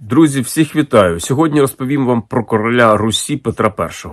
Друзі, всіх вітаю! Сьогодні розповім вам про короля Русі Петра І.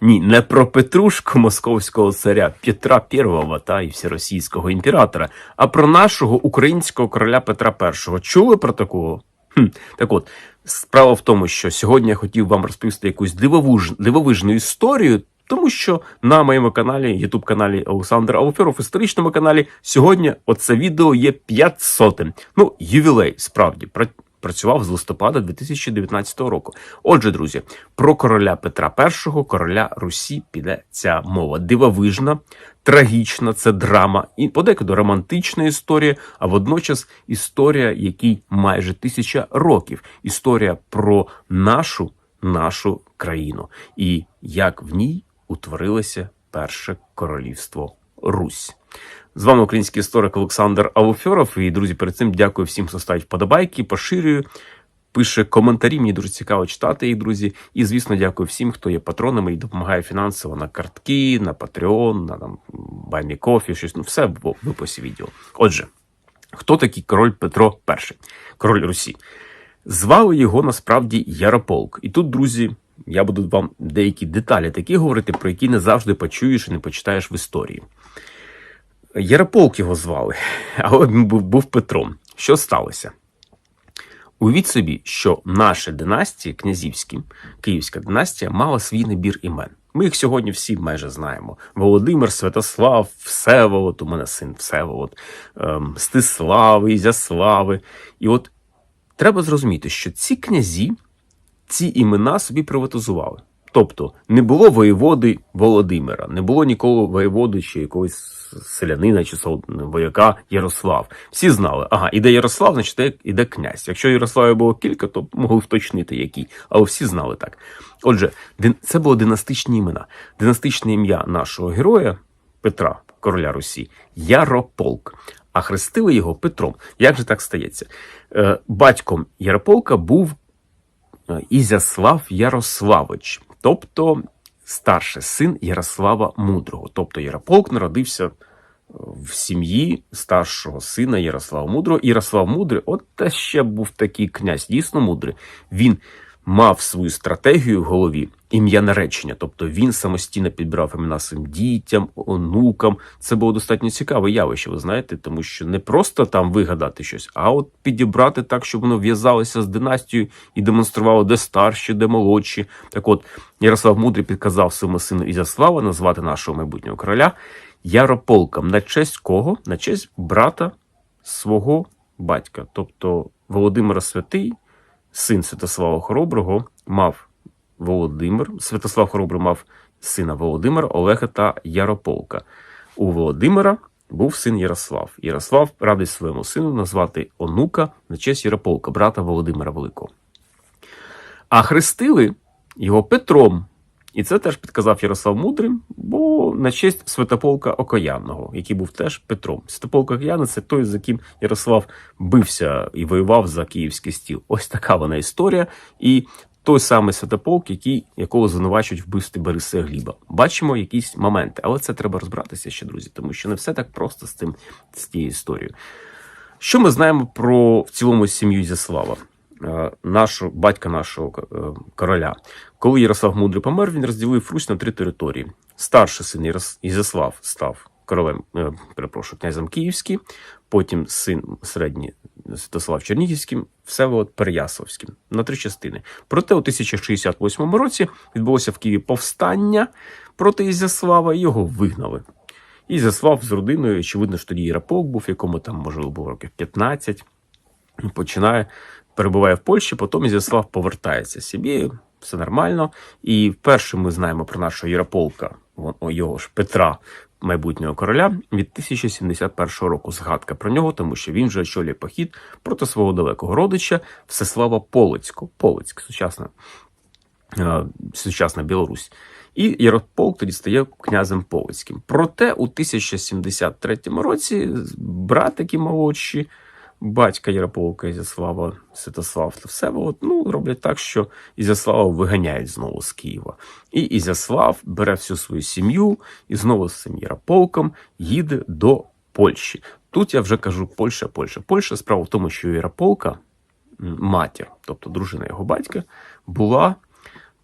Ні, не про Петрушку московського царя Петра І та і всеросійського імператора, а про нашого українського короля Петра І. Чули про такого? Хм, так от, справа в тому, що сьогодні я хотів вам розповісти якусь дивовиж, дивовижну історію. Тому що на моєму каналі, ютуб каналі Олександр Ауферов, історичному каналі, сьогодні оце відео є 500. Ну, ювілей, справді, пра- працював з листопада 2019 року. Отже, друзі, про короля Петра І, короля Русі піде ця мова. Дивовижна, трагічна, це драма і подекуди романтична історія, а водночас історія, якій майже тисяча років. Історія про нашу нашу країну і як в ній утворилося перше королівство Русь. З вами український історик Олександр Ауфьоров. І, друзі, перед цим дякую всім, хто ставить вподобайки, поширює, пише коментарі. Мені дуже цікаво читати їх, друзі. І, звісно, дякую всім, хто є патронами і допомагає фінансово на картки, на Patreon, на там Баймікофі, щось. Ну, все в виписі відео. Отже, хто такий король Петро І, король Русі? Звали його насправді Ярополк. І тут, друзі, я буду вам деякі деталі такі говорити, про які не завжди почуєш і не почитаєш в історії. Ярополк його звали, але він був, Петром. Що сталося? Уявіть собі, що наша династія, князівські, київська династія, мала свій набір імен. Ми їх сьогодні всі майже знаємо: Володимир, Святослав, Всеволод, у мене син Всеволод, ем, Стислави, Ізяслави. І от треба зрозуміти, що ці князі ці імена собі приватизували. Тобто не було воєводи Володимира, не було ніколи воєводи чи якогось селянина чи вояка Ярослав. Всі знали, ага, іде Ярослав, значить іде- князь. Якщо Ярославів було кілька, то могли вточнити який, але всі знали так. Отже, це було династичні імена. Династичне ім'я нашого героя Петра, короля Русі, Ярополк. А хрестили його Петром. Як же так стається? Е, Батьком Ярополка був Ізяслав Ярославич, тобто старший син Ярослава Мудрого. Тобто Ярополк народився е, в сім'ї старшого сина Ярослава Мудрого. Ярослав Мудрий, от та ще був такий князь, дійсно мудрий. Він мав свою стратегію в голові, ім'я наречення. Тобто він самостійно підбирав імена своїм дітям, онукам. Це було достатньо цікаве явище, ви знаєте, тому що не просто там вигадати щось, а от підібрати так, щоб воно в'язалося з династією і демонструвало, де старші, де молодші. Так от Ярослав Мудрий підказав своєму сину Ізяслава назвати нашого майбутнього короля Ярополком. На честь кого? На честь брата свого батька, тобто Володимира Святий, син Святослава Хороброго, мав Володимир. Святослав Хоробрий мав сина Володимира, Олега та Ярополка. У Володимира був син Ярослав. Ярослав радий своєму сину назвати онука на честь Ярополка, брата Володимира Великого. А хрестили його Петром. І це теж підказав Ярослав Мудрим, бо на честь Святополка Окоянного, який був теж Петром. Святополк Окоянний – це той, за ким Ярослав бився і воював за київський стіл. Ось така вона історія. І той самий Святополк, який, якого звинувачують в вбивстві Бориса Гліба. Бачимо якісь моменти, але це треба розбиратися ще, друзі, тому що не все так просто з цим з тією історією. Що ми знаємо про в цілому сім'ю Зяслава? Е, нашого батька нашого е, короля. Коли Ярослав Мудрий помер, він розділив Русь на три території. Старший син Ізяслав став королем, е, перепрошую, князем Київським, потім син середній Святослав Чернігівським, Всеволод Переяславським на три частини. Проте у 1068 році відбулося в Києві повстання проти Ізяслава, і його вигнали. Ізяслав з родиною, очевидно, що тоді Ярополк був, якому там, можливо, було років 15, починає, перебуває в Польщі, потім Ізяслав повертається собі, все нормально. І вперше ми знаємо про нашого Ярополка, його ж Петра, майбутнього короля, від 1071 року. Згадка про нього, тому що він вже очолює похід проти свого далекого родича Всеслава Полоцького. Полоцьк, сучасна е, сучасна Білорусь. І Ярополк тоді стає князем Полоцьким. Проте у 1073 році брат такі молодші, батька Ярополка Ізяслава, Святослав та Всеволод, ну, роблять так, що Ізяслава виганяють знову з Києва. І Ізяслав бере всю свою сім'ю і знову з цим Ярополком їде до Польщі. Тут я вже кажу Польща, Польща, Польща. Справа в тому, що Ярополка матір, тобто дружина його батька, була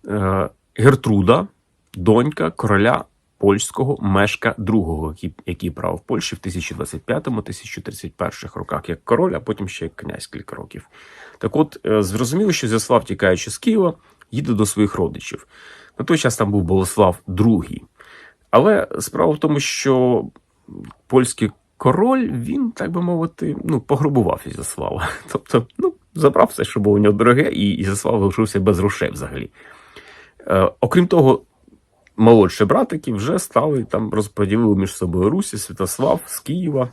е, Гертруда, донька короля польського Мешка II, який, правив Польщі в 1025-1031 роках як король, а потім ще як князь кілька років. Так от, е, зрозуміло, що Зяслав, тікаючи з Києва, їде до своїх родичів. На той час там був Болеслав II. Але справа в тому, що польський король, він, так би мовити, ну, пограбував Ізяслава. Тобто, ну, забрав все, що було у нього дороге, і Ізяслав залишився без грошей взагалі. Е, окрім того, молодші братики вже стали там розподілили між собою Русі, Святослав з Києва.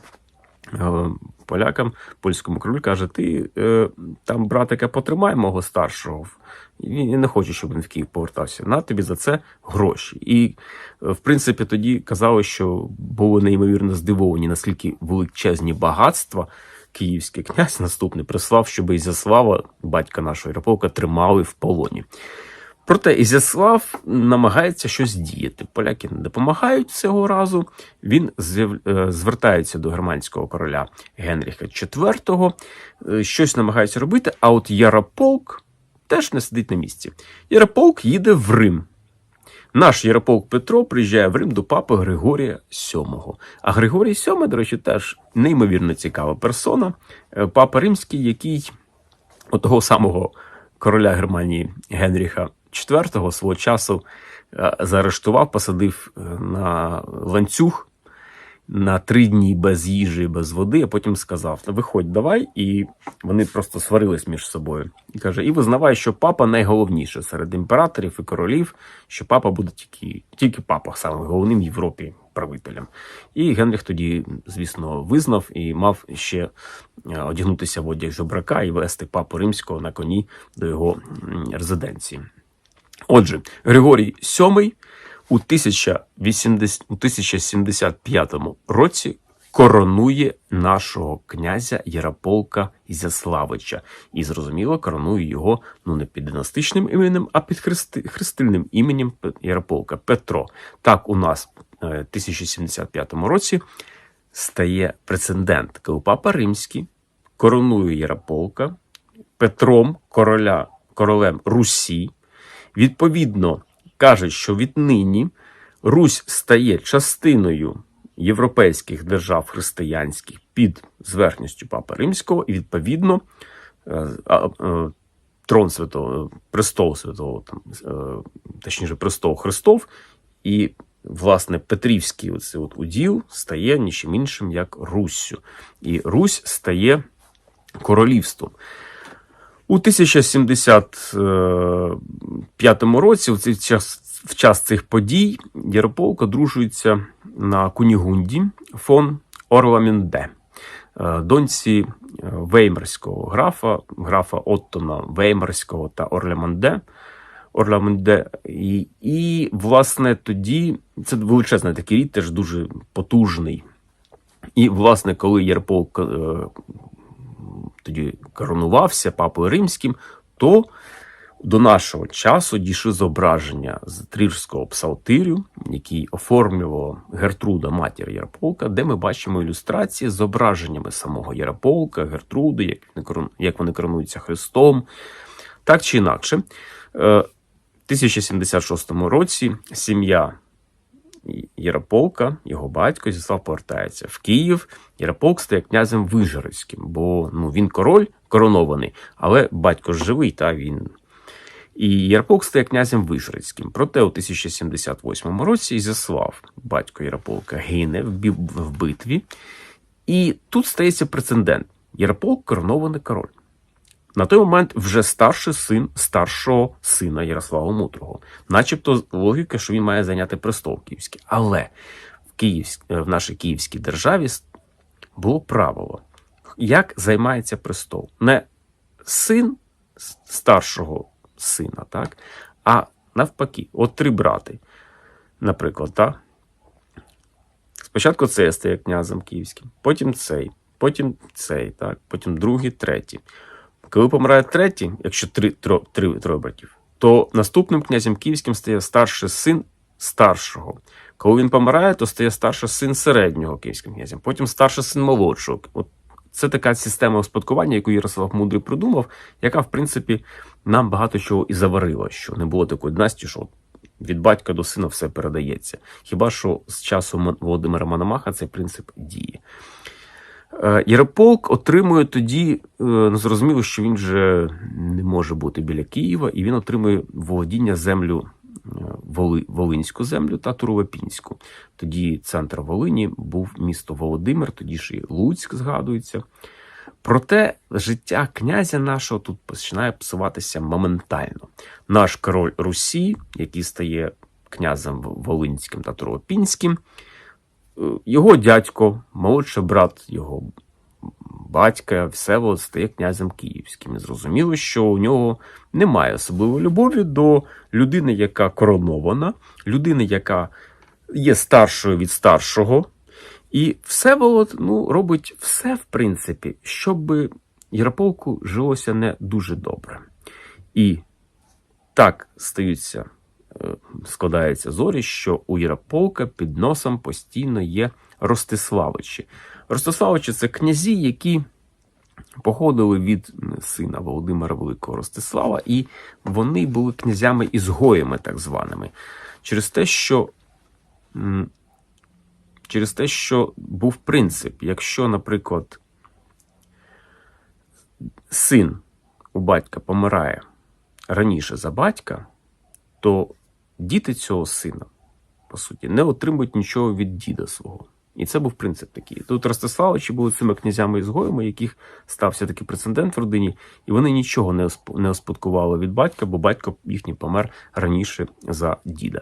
Е, Полякам, польському королю каже: ти е, там братика потримай мого старшого. Він не хоче, щоб він в Київ повертався. На тобі за це гроші. І, е, в принципі, тоді казали, що були неймовірно здивовані, наскільки величезні багатства київський князь наступний прислав, щоб Ізяслава, батька нашого Ярополка, тримали в полоні. Проте Ізяслав намагається щось діяти. Поляки не допомагають цього разу. Він е, звертається до германського короля Генріха IV, е, щось намагається робити. А от Ярополк теж не сидить на місці. Ярополк їде в Рим. Наш Ярополк Петро приїжджає в Рим до папи Григорія VII. А Григорій VII, до речі, теж неймовірно цікава персона. Е, Папа Римський, який от того самого короля Германії Генріха IV свого часу е, заарештував, посадив е, на ланцюг на три дні без їжі, без води, а потім сказав: «Та виходь, давай. І вони просто сварились між собою. І каже: І визнавай, що папа найголовніше серед імператорів і королів, що папа буде тільки, тільки папа самим головним в Європі правителем. І Генріх тоді, звісно, визнав і мав ще е, одягнутися в одяг жебрака і вести папу римського на коні до його резиденції. Отже, Григорій VII у 1080 у 1075 році коронує нашого князя Ярополка Ізяславича. І зрозуміло, коронує його ну не під династичним іменем, а під хрести, хрестильним іменем Ярополка Петро. Так у нас е, в 1075 році стає прецедент, коли папа Римський коронує Ярополка Петром короля, королем Русі. Відповідно, каже, що віднині Русь стає частиною європейських держав християнських під зверхністю Папи Римського, і відповідно е, е, трон святого, престол святого, там, е, точніше, престол Христов, і власне Петрівський оцей от уділ стає нічим іншим як Руссю. І Русь стає королівством. У 1075 році, в час, в час цих подій, Ярополк одружується на Кунігунді фон Орламінде, е, доньці е, Веймарського графа, графа Оттона Веймарського та Орляманде. Орламенде. І, і, власне, тоді це величезний такий рід, теж дуже потужний. І, власне, коли Єрполк е, тоді коронувався папою римським, то до нашого часу дійшли зображення з трирського псалтирю, який оформлювала Гертруда, матір Ярополка, де ми бачимо ілюстрації з зображеннями самого Ярополка, Гертруди, як вони корон- як вони коронуються Христом. Так чи інакше, е, в 1076 році сім'я Ярополка, його батько Зіслав повертається в Київ. Ярополк стає князем Вижгородським, бо ну, він король коронований, але батько ж живий, та він. І Ярополк стає князем Вижгородським. Проте у 1078 році Ізяслав, батько Ярополка, гине в битві. І тут стається прецедент. Ярополк коронований король. На той момент вже старший син старшого сина Ярослава Мудрого. Начебто логіка, що він має зайняти престол київський. Але в, Київськ... в нашій київській державі було правило, як займається престол. Не син старшого сина, так? а навпаки, от три брати, наприклад, так? Спочатку цей стає князем київським, потім цей, потім цей, так? потім другий, третій. Коли помирає третій, якщо три, тро, три, троє братів, то наступним князем київським стає старший син старшого. Коли він помирає, то стає старший син середнього київським князем, потім старший син молодшого. От це така система успадкування, яку Ярослав Мудрий придумав, яка, в принципі, нам багато чого і заварила, що не було такої династії, що від батька до сина все передається. Хіба що з часу Володимира Мономаха цей принцип діє. Е, Ярополк отримує тоді, е, ну, зрозуміло, що він вже не може бути біля Києва, і він отримує володіння землю е, Воли, Волинську землю та Туровопінську. Тоді центр Волині був місто Володимир, тоді ж і Луцьк згадується. Проте життя князя нашого тут починає псуватися моментально. Наш король Русі, який стає князем Волинським та Туропінським, е, його дядько, молодший брат його батька Всеволод стає князем Київським. І зрозуміло, що у нього немає особливої любові до людини, яка коронована, людини, яка є старшою від старшого. І Всеволод ну, робить все, в принципі, щоб Ярополку жилося не дуже добре. І так стаються, е, складаються зорі, що у Ярополка під носом постійно є Ростиславичі. Ростиславичі це князі, які походили від сина Володимира Великого Ростислава, і вони були князями ізгоями, так званими, через те, що. Через те, що був принцип, якщо, наприклад, син у батька помирає раніше за батька, то діти цього сина, по суті, не отримують нічого від діда свого. І це був принцип такий. Тут Ростиславичі були цими князями ізгоями, яких стався такий прецедент в родині, і вони нічого не не успадкували від батька, бо батько їхній помер раніше за діда.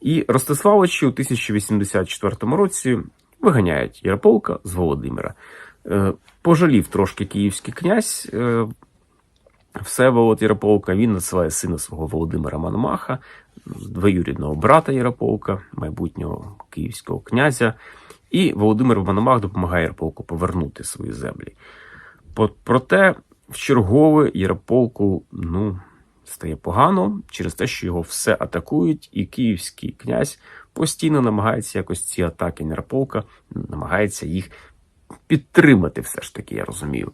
І Ростиславичі у 1084 році виганяють Ярополка з Володимира. Е, Пожалів трошки київський князь е, Всеволод Ярополка. Він надсилає сина свого Володимира Мономаха, двоюрідного брата Ярополка, майбутнього київського князя. І Володимир Мономах допомагає Ярополку повернути свої землі. Проте в чергове Ярополку ну, стає погано через те, що його все атакують, і київський князь постійно намагається якось ці атаки на Ярополка, намагається їх підтримати, все ж таки, я розумію.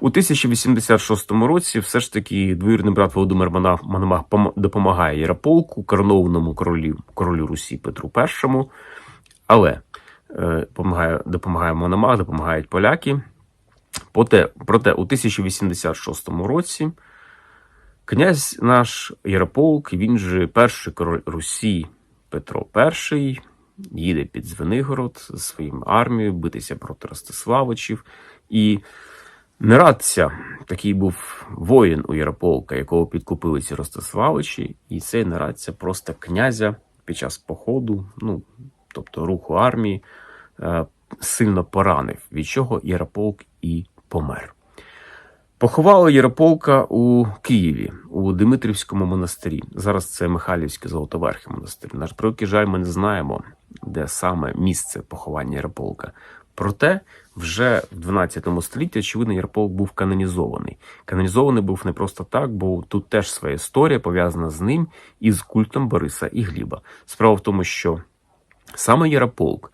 У 1086 році все ж таки двоюрідний брат Володимир Мономах допомагає Ярополку, коронованому королю, королю Русі Петру І, але е, допомагає, допомагає Мономах, допомагають поляки. Проте, проте у 1086 році князь наш Ярополк, він же перший король Русі Петро І, їде під Звенигород зі своїм армією битися проти Ростиславичів. І не такий був воїн у Ярополка, якого підкупили ці Ростиславичі, і цей нарадця просто князя під час походу, ну тобто руху армії, е, сильно поранив, від чого Ярополк і помер. Поховали Ярополка у Києві, у Димитрівському монастирі. Зараз це Михайлівський Золотоверхий монастир. Наш превеликий жаль, ми не знаємо, де саме місце поховання Ярополка. Проте вже в 12 столітті, очевидно, Ярополк був канонізований. Канонізований був не просто так, бо тут теж своя історія пов'язана з ним і з культом Бориса і Гліба. Справа в тому, що саме Ярополк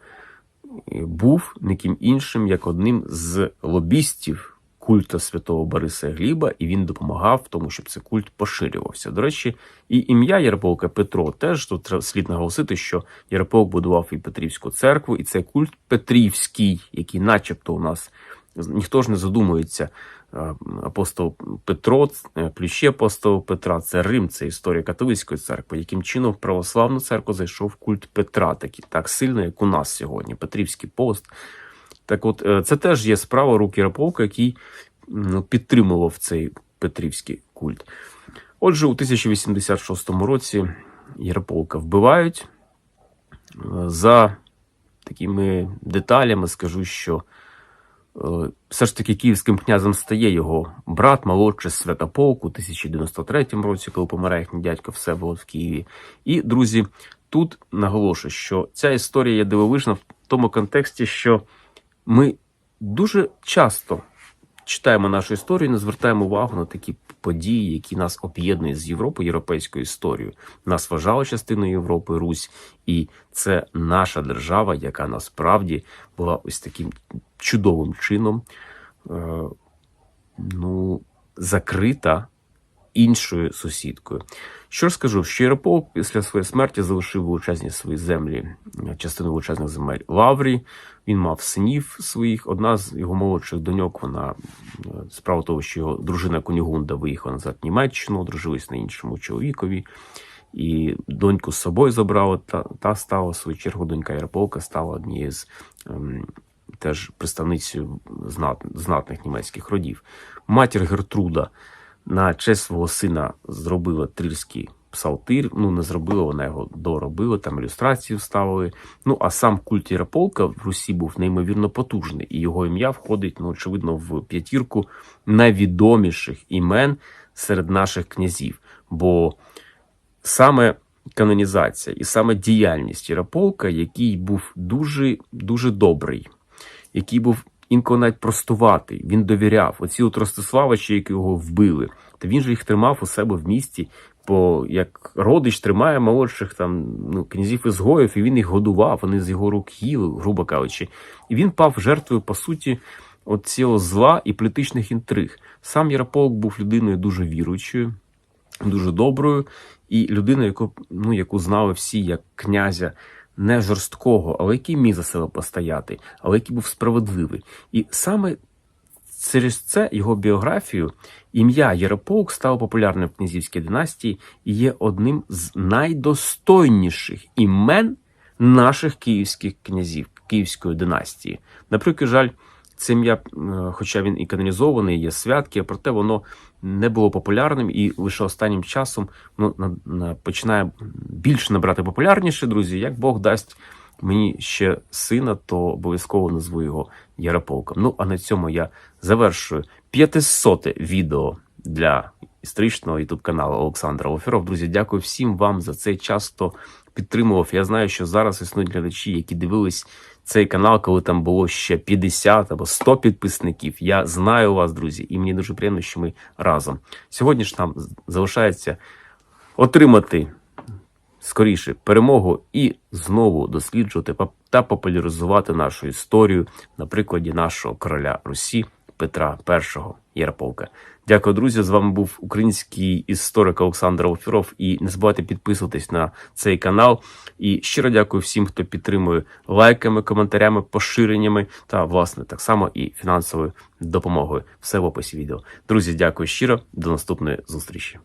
е, був ніким іншим, як одним з лобістів культу святого Бориса Гліба, і він допомагав в тому, щоб цей культ поширювався. До речі, і ім'я Ярополка Петро теж тут слід наголосити, що Ярополк будував і Петрівську церкву, і цей культ Петрівський, який, начебто, у нас ніхто ж не задумується. Апостол Петро, е, плющі апостола Петра, це Рим, це історія католицької церкви. Яким чином в православну церкву зайшов культ Петра, такий так сильно, як у нас сьогодні, Петрівський пост. Так от, е, це теж є справа рук Ярополка, який підтримував цей Петрівський культ. Отже, у 1086 році Ярополка вбивають. Е, За такими деталями скажу, що е, все ж таки київським князем стає його брат, молодший Святополк у 1093 році, коли помирає їхній дядько Всеволод в Києві. І, друзі, тут наголошую, що ця історія є дивовижна в тому контексті, що ми дуже часто читаємо нашу історію, і не звертаємо увагу на такі події, які нас об'єднують з Європою, європейською історією. Нас вважали частиною Європи Русь, і це наша держава, яка насправді була ось таким чудовим чином е, ну, закрита іншою сусідкою. Що ж скажу, що Ярополк після своєї смерті залишив величезні свої землі, частину величезних земель Лаврі. Він мав синів своїх. Одна з його молодших доньок, вона е, справа того, що його дружина Конігунда виїхала назад в Німеччину, одружилась на іншому чоловікові. І доньку з собою забрала, та, та стала в свою чергу донька Ярополка стала однією з ем, теж представницею знат, знатних німецьких родів. Матір Гертруда на честь свого сина зробила трільський псалтир. Ну, не зробила, вона його доробила, там ілюстрації вставили. Ну, а сам культ Ярополка в Русі був неймовірно потужний, і його ім'я входить, ну, очевидно, в п'ятірку найвідоміших імен серед наших князів. Бо саме канонізація і саме діяльність Ярополка, який був дуже дуже добрий, який був інколи навіть простуватий, він довіряв. Оці от Ростиславичі, які його вбили, то він же їх тримав у себе в місті, бо як родич тримає молодших там ну, князів ізгоїв, і він їх годував, вони з його рук їли, грубо кажучи. І він пав жертвою, по суті, от цього зла і політичних інтриг. Сам Ярополк був людиною дуже віруючою, дуже доброю, і людиною, яку, ну, яку знали всі як князя не жорсткого, але який міг за себе постояти, але який був справедливий. І саме через це його біографію ім'я Ярополк стало популярним в князівській династії і є одним з найдостойніших імен наших київських князів київської династії. Наприклад, жаль, це ім'я, хоча він і канонізований, є святки, проте воно не було популярним і лише останнім часом ну, на, на, починає більше набрати популярніше, друзі. Як Бог дасть мені ще сина, то обов'язково назву його Ярополком. Ну, а на цьому я завершую 500 відео для історичного ютуб каналу Олександра Офіров. Друзі, дякую всім вам за цей час, хто підтримував. Я знаю, що зараз існують глядачі, які дивились цей канал, коли там було ще 50 або 100 підписників. Я знаю вас, друзі, і мені дуже приємно, що ми разом. Сьогодні ж нам залишається отримати скоріше перемогу і знову досліджувати та популяризувати нашу історію на прикладі нашого короля Русі Петра І Ярополка. Дякую, друзі. З вами був український історик Олександр Алфіров. І не забувайте підписуватись на цей канал. І щиро дякую всім, хто підтримує лайками, коментарями, поширеннями та, власне, так само і фінансовою допомогою. Все в описі відео. Друзі, дякую щиро. До наступної зустрічі.